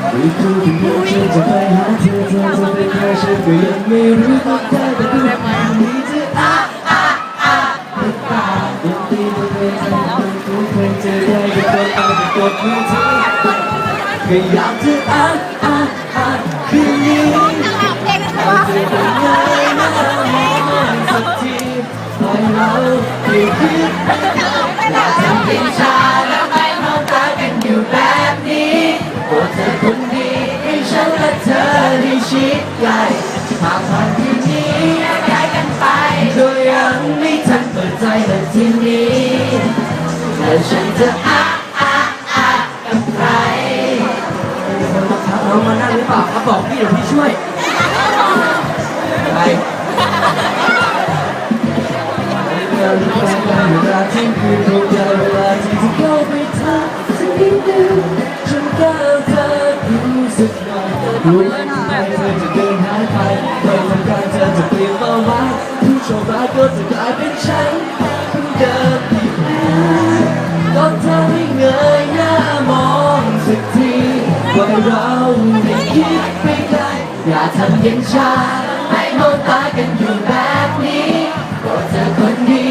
ไม่รู้ถึงเมื่อฉันจะไปหาเธอเธอจะเป็นใครฉันก็ยังไม่รู้ก็ได้แต่ดูนี้จะอะอะอะตาดนตรีบนเวทีมันคุ้นเคยเจะได้ก็กดเอาแต่กดมือถือก็อยากจะอะอะอะคืนนี้เพลงอะไรวะจะได้ไงนะมองสักทีปล่อยเราไปคิด ชิดใกลหากผ่านที่นี้ย้ายกันไปโดยยังไม่ทันเปิดใจเลยทีนี้และฉันจะอะอะอะกับใครเรามานั่งหรือเปล่าครับบอกพี่เดี๋ยวพี่ช่วยไปเวลาที่คืนตรงใจเวลาที่จะเข้าไปทักสักนิดนึงฉันก้าวเธอรู้สึก รู้ไหมเธอจะเดินหายไปไม่ทำการเธอจะเปลี่ยนเป้าหมายผู้โชคร้ายก็จะกลายเป็นฉันคนเดิมที่แพ้ก็เธอไม่เงยหน้ามองสักทีว่าเราไม่คิดไปไกลอย่าทำอย่างฉันให้มองตากันอยู่แบบนี้ก็เธอคนดี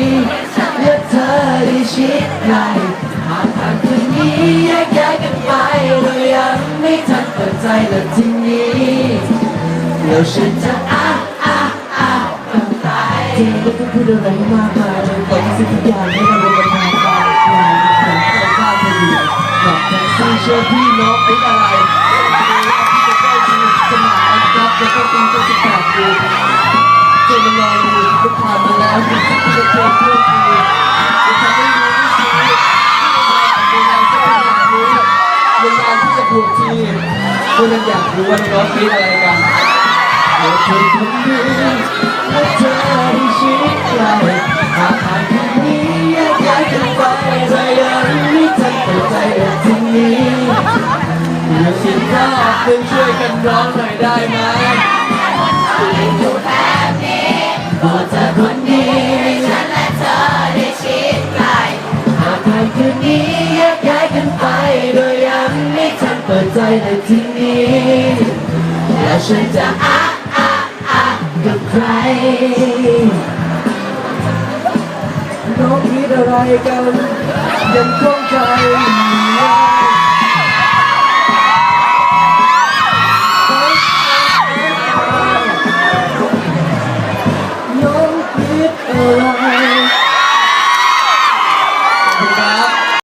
และเธอได้ชิดใกล้หากผ่านคืนนี้แยกย้ายกันไปโดยยัง ไม่ทันเปิดใจเลยทีนี้แล้วฉันจะอะอะอะกับใครเธอไม่ต้องพูดอะไรมากมายเลยบอกสิ่งทุกอย่างให้เราเป็นทางการงานของใครข้าเธออยู่บอกแท็กซี่เชื่อพี่น้องเป็นอะไรที่จะได้ชีวิตสมัครครับจะต้องเป็นเจ้าสิบแปดปีเจอมาลองดูก็ผ่านมาแล้วที่จะเจอเพื่อนกูจะทำให้รู้ชีวิตเวลาที่อยากรู้เวลาที่จะผูกที ก็เลยอยากรู้ว่าน้องคิดอะไรกันเราเคยคนดีและเธอได้ชิดใกล้หากผ่านคืนนี้แยกย้ายกันไปเธอยังไม่ทันเปิดใจเลยทีนี้เดี๋ยวสิบรอบเพื่อนช่วยกันร้องหน่อยได้ไหมอยู่แบบนี้กเธอคนดี เปิดใจในที่นี้ แล้วฉันจะอ้าอ้าอ้ากับใครน้องคิดอะไรกัน ยังคงใจน้องคิดอะไร